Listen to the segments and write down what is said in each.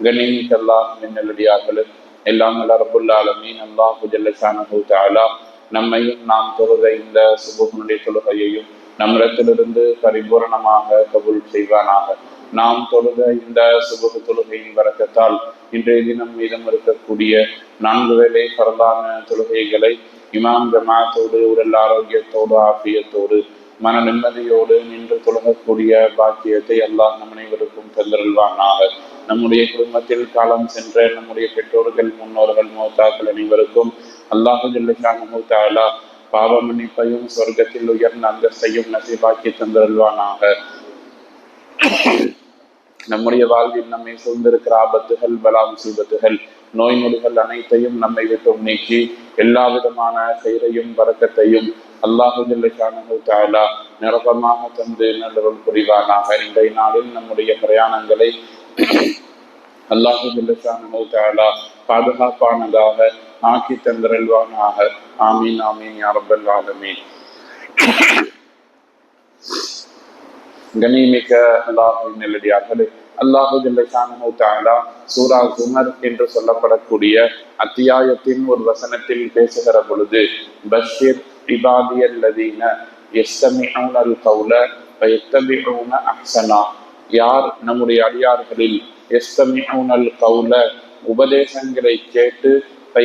கண்ணிமிக்க அல்லாஹ் எல்லாம் அல்ல ரபுல்லா அல்லாஹு நம்மையும் நாம் தொழுத இந்த சுபகுனுடைய தொழுகையையும் நம்மிடத்திலிருந்து பரிபூரணமாக கபுல் செய்வானாக. நாம் தொழுத இந்த சுபகு தொழுகையின் வரக்கத்தால் இன்றைய தினம் மீதம் இருக்கக்கூடிய நான்கு வேளை பரந்தான தொழுகைகளை இமாம் ஜமாத்தோடு உடல் ஆரோக்கியத்தோடு ஆபியத்தோடு மன நிம்மதியோடு நின்று தொழுகக்கூடிய பாக்கியத்தை அல்லாஹ் நம் அனைவருக்கும் தந்திருவானாக நம்முடைய குடும்பத்தில் காலம் சென்ற நம்முடைய பெற்றோர்கள் முன்னோர்கள் மூத்தாக்கள் அனைவருக்கும் அல்லாஹு மூத்தாலா பாவ மன்னிப்பையும் சொர்க்கத்தில் உயர்ந்த அந்தஸ்தையும் நசிபாக்கி தந்திருவானாக நம்முடைய வாழ்வில் நம்மை சூழ்ந்திருக்கிற ஆபத்துகள் பலாம் சீபத்துகள் நோய் நொடிகள் அனைத்தையும் நம்மை விட்டும் நீக்கி எல்லா விதமான செயலையும் வரக்கத்தையும் அல்லாஹு தாலா நிரப்பமாக தந்து நல்லருள் புரிவானாக. இன்றைய நாளில் நம்முடைய பிரயாணங்களை அல்லாஹு தாலா பாதுகாப்பானதாக ஆக்கி தந்திரல்வானாக ஆமீன் ஆமீன் யாரபல் ஆலமீன். கணிமிக்க அல்லாஹின் நெல்லடியார்களே அல்லாஹு தாண்டா தாலா சூரா குமர் என்று சொல்லப்படக்கூடிய அத்தியாயத்தின் ஒரு வசனத்தில் பேசுகிற பொழுது பஷீர் இபாதியல்லதீன எஸ்தமிஊனல் கவுல எத்தபிஊன அஹ்சனா. யார் நம்முடைய அடியார்களில் எஸ்தமிஊனல் கவுல உபதேசங்களை கேட்டு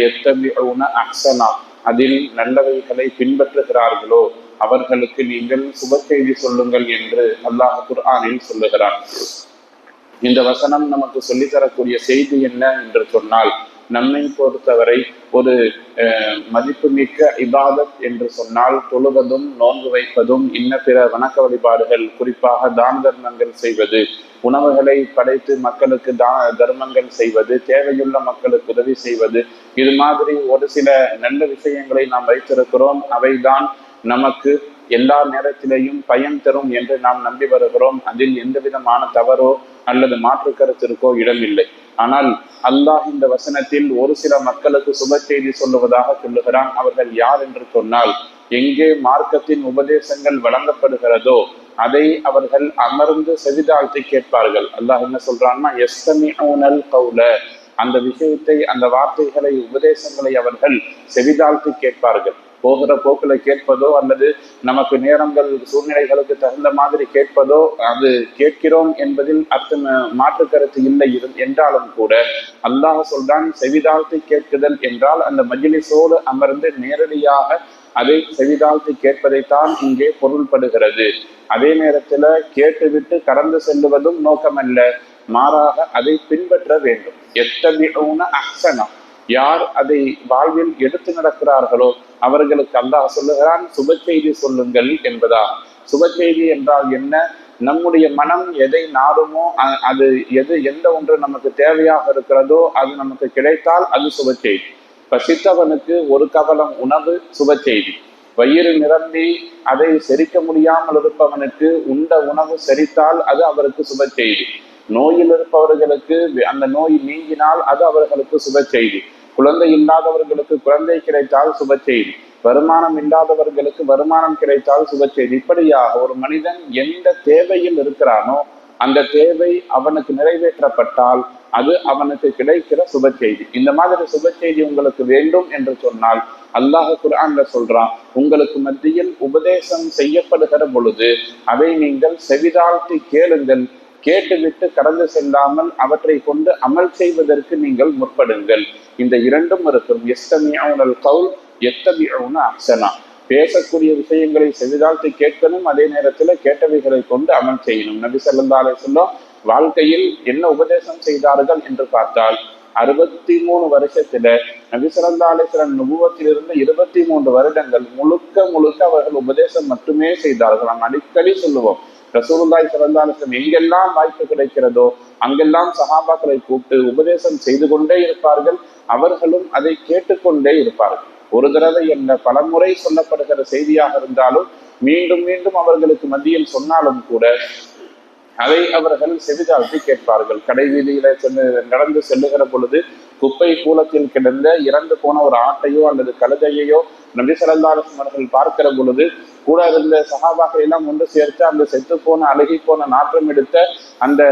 எத்தபிஊன அஹ்சனா அதில் நல்லவைகளை பின்பற்றுகிறார்களோ அவர்களுக்கு நீங்கள் சுப செய்தி சொல்லுங்கள் என்று அல்லாஹ் குர்ஆனில் சொல்லுகிறார் இந்த வசனம் நமக்கு சொல்லித்தரக்கூடிய செய்தி என்ன என்று சொன்னால் நம்மை பொறுத்தவரை ஒரு மதிப்புமிக்க இபாதத் என்று சொன்னால் தொழுவதும் நோன்பு வைப்பதும் இன்ன பிற வணக்க வழிபாடுகள் குறிப்பாக தான தர்மங்கள் செய்வது உணவுகளை படைத்து மக்களுக்கு தான தர்மங்கள் செய்வது தேவையுள்ள மக்களுக்கு உதவி செய்வது இது மாதிரி ஒரு சில நல்ல விஷயங்களை நாம் வைத்திருக்கிறோம் அவைதான் நமக்கு எல்லா நேரத்திலேயும் பயன் தரும் என்று நாம் நம்பி வருகிறோம். அதில் எந்த விதமான தவறோ அல்லது மாற்று கருத்திற்கோ இடமில்லை. ஆனால் அல்லாஹ் இந்த வசனத்தில் ஒரு சில மக்களுக்கு சுப செய்தி சொல்லுவதாக சொல்லுகிறான். அவர்கள் யார் என்று சொன்னால் எங்கே மார்க்கத்தின் உபதேசங்கள் வழங்கப்படுகிறதோ அதை அவர்கள் அமர்ந்து செவிதாழ்த்தி கேட்பார்கள். அல்லாஹ் என்ன சொல்றான்னா எஸ்தமி கவுல. அந்த விஷயத்தை அந்த வார்த்தைகளை உபதேசங்களை அவர்கள் செவிதாழ்த்தி கேட்பார்கள். போகிற போக்கில் கேட்பதோ அல்லது நமக்கு நேரங்கள் சூழ்நிலைகளுக்கு தகுந்த மாதிரி கேட்பதோ அது கேட்கிறோம் என்பதில் அர்த்தம் மாற்று கருத்து இல்லை என்றாலும் கூட அல்லாஹ் சொல்றான் செவிதாழ்த்தி கேட்குதல் என்றால் அந்த மஜிலிசோடு அமர்ந்து நேரடியாக அதை செவிதாழ்த்தி கேட்பதைத்தான் இங்கே பொருள்படுகிறது. அதே நேரத்தில் கேட்டுவிட்டு கடந்து செல்லுவதும் நோக்கமல்ல மாறாக அதை பின்பற்ற வேண்டும். எத்தனை அக்சனம் யார் அதை வாழ்வில் எடுத்து நடக்கிறார்களோ அவர்களுக்கு அல்லாஹ் சொல்லுகிறான் சுப செய்தி சொல்லுங்கள் என்பதா? சுப செய்தி என்றால் என்ன? நம்முடைய மனம் எதை நாடுமோ அது எது எந்த ஒன்று நமக்கு தேவையாக இருக்கிறதோ அது நமக்கு கிடைத்தால் அது சுப செய்தி. பசித்தவனுக்கு ஒரு கவலம் உணவு சுப செய்தி. வயிறு நிரம்பி அதை செரிக்க முடியாமல் இருப்பவனுக்கு உண்ட உணவு செரித்தால் அது அவருக்கு சுப செய்தி. நோயில் இருப்பவர்களுக்கு அந்த நோய் நீங்கினால் அது அவர்களுக்கு சுப செய்தி குழந்தை இல்லாதவர்களுக்கு குழந்தை கிடைத்தால் சுப செய்தி வருமானம் இல்லாதவர்களுக்கு வருமானம் கிடைத்தால் சுப செய்தி இப்படியாக ஒரு மனிதன் எந்த தேவையில் இருக்கிறானோ அந்த தேவை அவனுக்கு நிறைவேற்றப்பட்டால் அது அவனுக்கு கிடைக்கிற சுப செய்தி இந்த மாதிரி சுப செய்தி உங்களுக்கு வேண்டும் என்று சொன்னால் அல்லாஹ் குரான்ல சொல்றான் உங்களுக்கு மத்தியில் உபதேசம் செய்யப்படுகிற பொழுது அதை நீங்கள் செவிதாழ்த்தி கேளுங்கள். கேட்டுவிட்டு கடந்து செல்லாமல் அவற்றை கொண்டு அமல் செய்வதற்கு நீங்கள் முற்படுங்கள். இந்த இரண்டும் இருக்கும் எஸ்தமியாவுனல் கவுல் எத்தமியாவுன அக்சனா பேசக்கூடிய விஷயங்களை செவிதாழ்த்து கேட்கணும் அதே நேரத்தில் கேட்டவைகளை கொண்டு அமல் செய்யணும். நபி சல்லா சொல்லும் வாழ்க்கையில் என்ன உபதேசம் செய்தார்கள் என்று பார்த்தால் அறுபத்தி மூணு வருஷத்துல நபி அலிஸ்வரன் நுபுவத்திலிருந்து இருபத்தி மூன்று வருடங்கள் முழுக்க முழுக்க அவர்கள் உபதேசம் மட்டுமே செய்தார்கள். நாம் அடிக்கடி சொல்லுவோம் ரசூலுல்லாய் சிறந்தாலும் எங்கெல்லாம் வாய்ப்பு கிடைக்கிறதோ அங்கெல்லாம் சகாபாக்களை கூப்பிட்டு உபதேசம் செய்து கொண்டே இருப்பார்கள். அவர்களும் அதை கேட்டுக்கொண்டே இருப்பார்கள். ஒரு தடவை என்ன பலமுறை சொல்லப்படுகிற செய்தியாக இருந்தாலும் மீண்டும் மீண்டும் அவர்களுக்கு மத்தியில் சொன்னாலும் கூட அதை அவர்கள் செவிதாழ்த்தி கேட்பார்கள். கடை வீதியில சென்று நடந்து செல்லுகிற பொழுது குப்பை கூலத்தில் கிடந்த இறந்து போன ஒரு ஆட்டையோ அல்லது கழுதையையோ நபி சல்லாஸ்லம் அவர்கள் பார்க்கிற பொழுது கூட இருந்த சகாபாக்கள் எல்லாம் ஒன்று சேர்த்து அந்த செத்து போன அழுகி போன நாற்றம் எடுத்த அந்த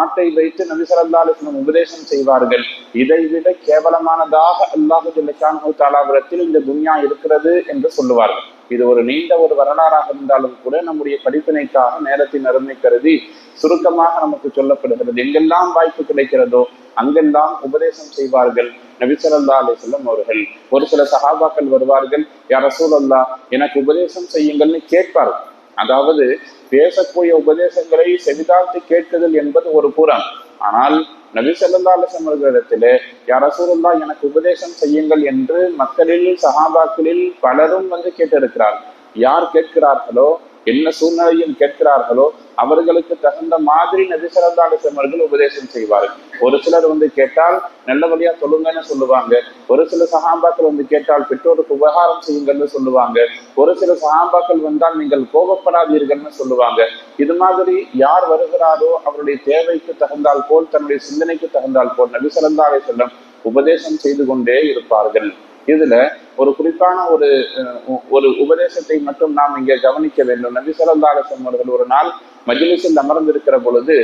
ஆட்டை வைத்து நபி சல்லாஸ்லம் உபதேசம் செய்வார்கள். இதை விட கேவலமானதாக அல்லாஹு தாலாபுரத்தில் இந்த துன்யா இருக்கிறது என்று சொல்லுவார்கள். இது ஒரு நீண்ட ஒரு வரலாறாக இருந்தாலும் கூட நம்முடைய படிப்பினைக்காக நேரத்தின் அருமை கருதி சுருக்கமாக நமக்கு சொல்லப்படுகிறது. எங்கெல்லாம் வாய்ப்பு கிடைக்கிறதோ அங்கெல்லாம் உபதேசம் செய்வார்கள் நபிசரல்லா அலி செல்லம் அவர்கள். ஒரு சில சகாபாக்கள் வருவார்கள் யார சூழல்லா எனக்கு உபதேசம் செய்யுங்கள்னு கேட்பார்கள். அதாவது பேசக்கூடிய உபதேசங்களை செவிதாழ்த்து கேட்குதல் என்பது ஒரு புறம். ஆனால் நபி சல்லா அலிசம் அவர்களிடத்திலே யார் எனக்கு உபதேசம் செய்யுங்கள் என்று மக்களில் சஹாபாக்களில் பலரும் வந்து கேட்டிருக்கிறார் யார் கேட்கிறார்களோ என்ன சூழ்நிலையில் கேட்கிறார்களோ அவர்களுக்கு தகுந்த மாதிரி நதி சல்லா உபதேசம் செய்வார்கள். ஒரு சிலர் வந்து கேட்டால் நல்லபடியா சொல்லுங்கன்னு சொல்லுவாங்க. ஒரு சில சகாம்பாக்கள் வந்து கேட்டால் பெற்றோருக்கு உபகாரம் செய்யுங்கள்னு சொல்லுவாங்க. ஒரு சில சகாம்பாக்கள் வந்தால் நீங்கள் கோபப்படாதீர்கள்னு சொல்லுவாங்க. இது மாதிரி யார் வருகிறாரோ அவருடைய தேவைக்கு தகுந்தால் போல் தன்னுடைய சிந்தனைக்கு தகுந்தால் போல் நபி சல்லா செல்லம் உபதேசம் செய்து கொண்டே இருப்பார்கள். இதுல ஒரு குறிப்பான ஒரு ஒரு உபதேசத்தை மட்டும் நாம் இங்கே கவனிக்க வேண்டும். நபி சொல்லா அலிசம் அவர்கள் ஒரு நாள் மஜிலிசில் அமர்ந்திருக்கிற பொழுது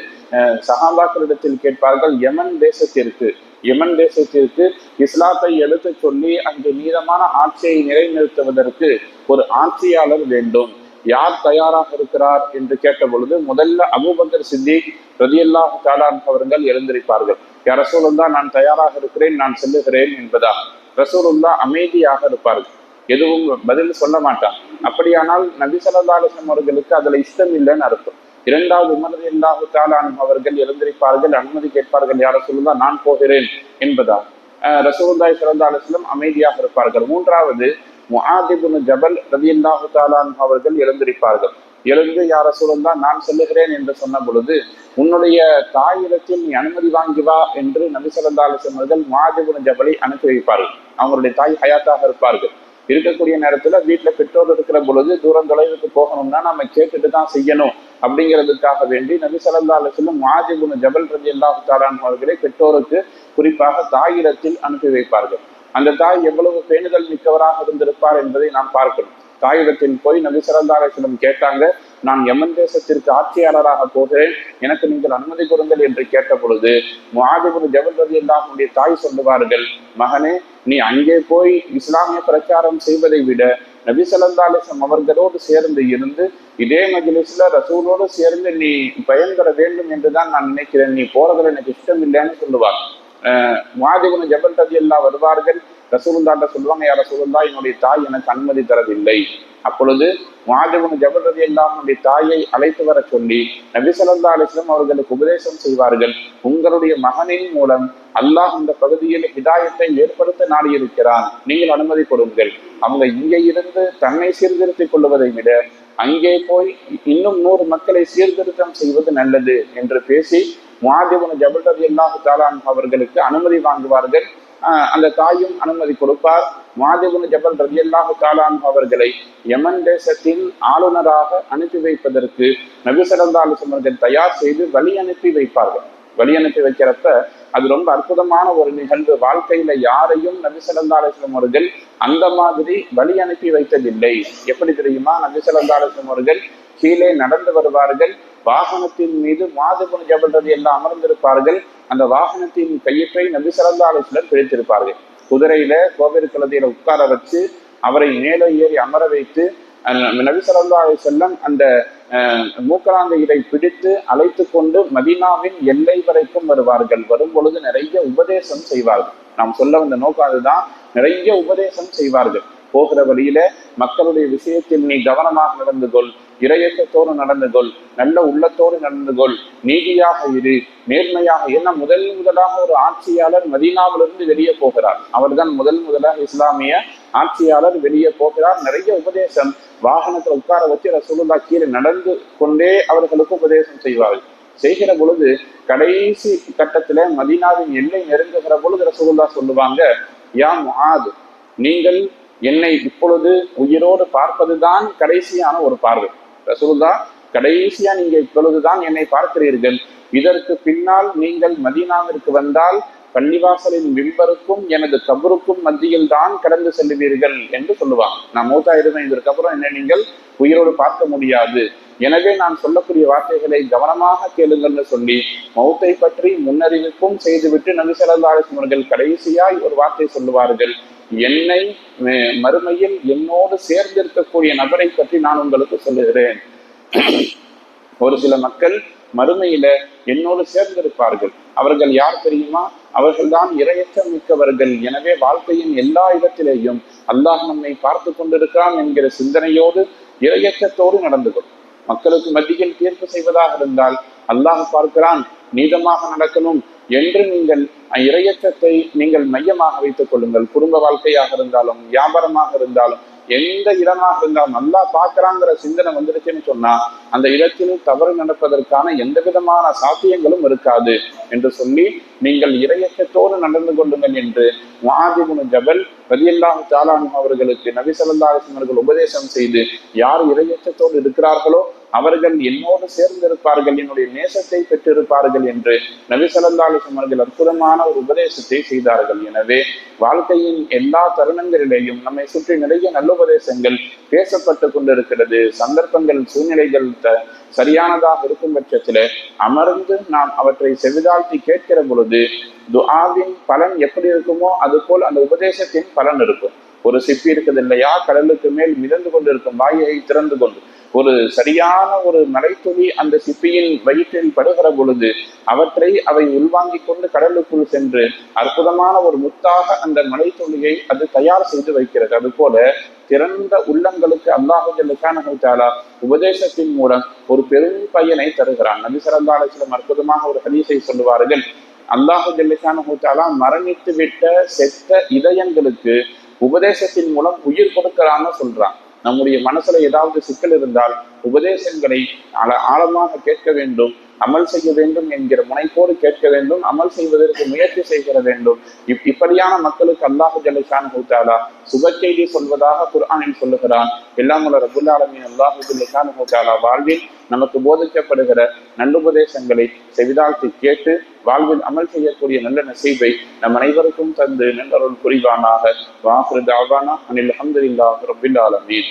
சகாபாக்களிடத்தில் கேட்பார்கள் யமன் தேசத்திற்கு யமன் தேசத்திற்கு இஸ்லாத்தை எடுத்து சொல்லி அங்கு மீதமான ஆட்சியை நிலைநிறுத்துவதற்கு ஒரு ஆட்சியாளர் வேண்டும். யார் தயாராக இருக்கிறார்? என்று கேட்ட பொழுது முதல்ல அபுபக்கர் சித்திக் ரதியல்லா தாலான் அவர்கள் எழுந்திருப்பார்கள். யார ரசூலுல்லா நான் தயாராக இருக்கிறேன் நான் செல்லுகிறேன் என்பதா ரசூலுல்லா அமைதியாக இருப்பார்கள். எதுவும் பதில் சொல்ல மாட்டான். அப்படியானால் நபி சல்லா அவர்களுக்கு அதுல இஷ்டம் இல்லைன்னு அர்த்தம். இரண்டாவது உமரது இல்லாஹு தாலான் அவர்கள் எழுந்திருப்பார்கள் அனுமதி கேட்பார்கள் யார சொல்லுதா நான் போகிறேன் என்பதா ரசூலுல்லாய் சல்லா அலுவலம் அமைதியாக இருப்பார்கள். மூன்றாவது முஹாதிபுன் ஜபல் ரதி இல்லாஹு தாலான் அவர்கள் எழுந்திருப்பார்கள். எழுந்து யார சூழல்தான் நான் சொல்லுகிறேன் என்று சொன்ன பொழுது உன்னுடைய தாயிடத்தில் நீ அனுமதி வாங்கி வா என்று நபி சொல்லா அவர்கள் முஹாதிபுன் ஜபலை அனுப்பி வைப்பார்கள். அவங்களுடைய தாய் ஹயாத்தாக இருப்பார்கள். இருக்கக்கூடிய நேரத்துல வீட்டுல பெற்றோர் இருக்கிற பொழுது தூரம் தொலைவுக்கு போகணும்னா நம்ம கேட்டுட்டு தான் செய்யணும் அப்படிங்கிறதுக்காக வேண்டி நபி சல்லா அலுவலம் மாஜிபுன் ஜபல் ரஜி அல்லாஹு தாலான் அவர்களை பெற்றோருக்கு குறிப்பாக தாயிடத்தில் அனுப்பி வைப்பார்கள். அந்த தாய் எவ்வளவு பேணுதல் மிக்கவராக இருந்திருப்பார் என்பதை நாம் பார்க்கணும். தாயகத்தில் போய் நபி சல்லா கேட்டாங்க நான் யமன் தேசத்திற்கு ஆட்சியாளராக போகிறேன். எனக்கு நீங்கள் அனுமதி கொடுங்கள் என்று கேட்ட பொழுது முஹாதிபுன் ஜபல் ரவி அல்லாஹுடைய தாய் சொல்லுவார்கள் மகனே நீ அங்கே போய் இஸ்லாமிய பிரச்சாரம் செய்வதை விட நபி சல்லா அவர்களோடு சேர்ந்து இருந்து இதே மஜிலிஸ்ல ரசூலோடு சேர்ந்து நீ பயன்பெற வேண்டும் என்றுதான் நான் நினைக்கிறேன். நீ போறதுல எனக்கு இஷ்டம் இல்லைன்னு சொல்லுவார் மாதிபுன ஜபல் ரதி அல்லா வருவார்கள் ரசூலுல்லாட்ட சொல்லுவாங்க யார் ரசூலுல்லா என்னுடைய தாய் எனக்கு அனுமதி தரவில்லை. அப்பொழுது மாதிபுன ஜபல் ரதி அல்லாஹனுடைய தாயை அழைத்து வர சொல்லி நபி சல்லா அவர்களுக்கு உபதேசம் செய்வார்கள் உங்களுடைய மகனின் மூலம் அல்லாஹ் இந்த பகுதியில் ஹிதாயத்தை ஏற்படுத்த நாடியிருக்கிறான். நீங்கள் அனுமதி கொடுங்கள். அவங்க இங்கே இருந்து தன்னை சீர்திருத்திக் கொள்வதை விட அங்கே போய் இன்னும் நூறு மக்களை சீர்திருத்தம் செய்வது நல்லது என்று பேசி மாதிபுன ஜபல் ரவி அல்லாஹு தாலான் அவர்களுக்கு அனுமதி வாங்குவார்கள். அந்த தாயும் அனுமதி கொடுப்பார். மாதிபுன ஜபல் ரதி அல்லாஹு தாலான் அவர்களை யமன் தேசத்தின் ஆளுநராக அனுப்பி வைப்பதற்கு நபி சல்லா அலுவலர்கள் தயார் செய்து வழி அனுப்பி வைப்பார்கள். வழி அனுப்பி வைக்கிறப்ப அது ரொம்ப அற்புதமான ஒரு நிகழ்வு. வாழ்க்கையில யாரையும் நபி சல்லா அலுவலம் அவர்கள் அந்த மாதிரி வழி அனுப்பி வைத்ததில்லை. எப்படி தெரியுமா? நபி சல்லா அலுவலம் அவர்கள் கீழே நடந்து வருவார்கள். வாகனத்தின் மீது மாதுபுன் ஜபல்றது எல்லாம் அமர்ந்திருப்பார்கள். அந்த வாகனத்தின் கையற்றை நபி சல்லா அலுவலர் பிடித்திருப்பார்கள். குதிரையில கோவிற்கலதையில உட்கார வச்சு அவரை மேலே ஏறி அமர வைத்து நபி சல்லா செல்லம் அந்த மூக்கலாந்தையை பிடித்து அழைத்து கொண்டு மதீனாவின் எல்லை வரைக்கும் வருவார்கள். வரும் பொழுது நிறைய உபதேசம் செய்வார்கள். நாம் சொல்ல வந்த நோக்கம் அதுதான். நிறைய உபதேசம் செய்வார்கள். போகிற வழியில மக்களுடைய விஷயத்தில் நீ கவனமாக நடந்து கொள். இரையற்றத்தோடு நடந்து கொள் நல்ல உள்ளத்தோடு நடந்து கொள் நீதியாக இரு நேர்மையாக ஏன்னா முதல் முதலாக ஒரு ஆட்சியாளர் மதீனாவிலிருந்து வெளியே போகிறார். அவர்தான் முதல் முதலாக இஸ்லாமிய ஆட்சியாளர் வெளியே போகிறார். நிறைய உபதேசம் வாகனத்தில் உட்கார வச்சு ரசூலுல்லா கீழே நடந்து கொண்டே அவர்களுக்கு உபதேசம் செய்வார்கள். செய்கிற பொழுது கடைசி கட்டத்துல மதீனாவின் எல்லை நெருங்குகிற பொழுது ரசூலுல்லா சொல்லுவாங்க யா முஹாது நீங்கள் என்னை இப்பொழுது உயிரோடு பார்ப்பதுதான் கடைசியான ஒரு பார்வை. ரசூலுல்லா கடைசியா நீங்க இப்பொழுதுதான் என்னை பார்க்கிறீர்கள். இதற்கு பின்னால் நீங்கள் மதீனாவிற்கு வந்தால் பள்ளிவாசலின் விம்பருக்கும் எனது கபருக்கும் மத்தியில் தான் கடந்து செல்லுவீர்கள் என்று சொல்லுவான் நான் மூத்தாயிருந்தேன் இதற்கு அப்புறம் என்ன நீங்கள் உயிரோடு பார்க்க முடியாது. எனவே நான் சொல்லக்கூடிய வார்த்தைகளை கவனமாக கேளுங்கள்னு சொல்லி மௌத்தை பற்றி முன்னறிவிப்பும் செய்துவிட்டு நபி ஸல்லல்லாஹு அவர்கள் கடைசியாய் ஒரு வார்த்தை சொல்லுவார்கள். என்னை அஹ், மறுமையில் என்னோடு சேர்ந்திருக்கக்கூடிய நபரை பற்றி நான் உங்களுக்கு சொல்லுகிறேன். ஒரு சில மக்கள் மறுமையில என்னோடு சேர்ந்திருப்பார்கள். அவர்கள் யார் தெரியுமா? அவர்கள்தான் இரையச்சம் மிக்கவர்கள். எனவே வாழ்க்கையின் எல்லா இடத்திலேயும் அல்லாஹ் நம்மை பார்த்து கொண்டிருக்கிறான் என்கிற சிந்தனையோடு இரையற்றத்தோடு நடந்து கொள். மக்களுக்கு மத்தியில் தீர்ப்பு செய்வதாக இருந்தால் அல்லாஹ் பார்க்கிறான் நீதமாக நடக்கணும் என்று நீங்கள் இரையச்சத்தை நீங்கள் மையமாக வைத்துக் கொள்ளுங்கள். குடும்ப வாழ்க்கையாக இருந்தாலும் வியாபாரமாக இருந்தாலும் எந்த இடமாக இருந்தாலும் நல்லா பார்க்கறாங்கிற சிந்தனை வந்துருச்சுன்னு சொன்னா அந்த இடத்தில் தவறு நடப்பதற்கான எந்த விதமான சாத்தியங்களும் இருக்காது என்று சொல்லி நீங்கள் இரையச்சத்தோடு நடந்து கொள்ளுங்கள் என்று மாதிமுனு ஜபல் ரதியல்லாஹு தாலானு அவர்களுக்கு நபி அவர்கள் உபதேசம் செய்து யார் இரையச்சத்தோடு இருக்கிறார்களோ அவர்கள் என்னோடு சேர்ந்திருப்பார்கள் என்னுடைய நேசத்தை பெற்றிருப்பார்கள் என்று நபி அவர்கள் அற்புதமான ஒரு உபதேசத்தை செய்தார்கள். எனவே வாழ்க்கையின் எல்லா தருணங்களிலேயும் நம்மை சுற்றி நிறைய நல்ல உபதேசங்கள் பேசப்பட்டு கொண்டிருக்கிறது. சந்தர்ப்பங்கள் சூழ்நிலைகள் த- சரியானதாக இருக்கும் பட்சத்தில் அமர்ந்து நாம் அவற்றை செவிதாழ்த்தி கேட்கிற பொழுது துஆவின் பலன் எப்படி இருக்குமோ அது போல் அந்த உபதேசத்தின் பலன் இருக்கும். ஒரு சிப்பி இருக்குது இல்லையா? கடலுக்கு மேல் மிதந்து கொண்டிருக்கும் வாயை திறந்து கொண்டு. ஒரு சரியான ஒரு மலைத்துளி அந்த சிப்பியின் வயிற்றில் படுகிற பொழுது அவற்றை அவை உள்வாங்கிக் கொண்டு கடலுக்குள் சென்று அற்புதமான ஒரு முத்தாக அந்த மலைத்துளியை அது தயார் செய்து வைக்கிறது. அதுபோல திறந்த உள்ளங்களுக்கு அல்லாஹு ஜல்லுக்கான உபதேசத்தின் மூலம் ஒரு பெரும் பயனை தருகிறான். நபி ஸல்லல்லாஹு அலைஹி அற்புதமாக ஒரு ஹதீஸை சொல்லுவார்கள். அல்லாஹு ஜல்லுக்கான மரணித்து விட்ட செத்த இதயங்களுக்கு உபதேசத்தின் மூலம் உயிர் கொடுக்கறான்னு சொல்றான். நம்முடைய மனசுல ஏதாவது சிக்கல் இருந்தால் உபதேசங்களை ஆழ- ஆழமாக கேட்க வேண்டும். அமல் செய்ய வேண்டும் என்கிற முனைப்போடு கேட்க வேண்டும் அமல் செய்வதற்கு முயற்சி செய்கிற வேண்டும். இப் இப்படியான மக்களுக்கு அல்லாஹு ஜல்லுஷான் ஹூத்தாலா சுப செய்தி சொல்வதாக குர்ஆனில் சொல்லுகிறான். எல்லாம் உள்ள ரபுல் ஆலமின் அல்லாஹு ஹூத்தாலா வாழ்வில் நமக்கு போதிக்கப்படுகிற நல்லுபதேசங்களை செவிதாழ்த்தி கேட்டு வாழ்வில் அமல் செய்யக்கூடிய நல்ல நசீபை நம் அனைவருக்கும் தந்து நல்லருள் புரிவானாக. வாஹிரு தாவானா அனில் அஹமதுல்லாஹ் ரபில் ஆலமீன்.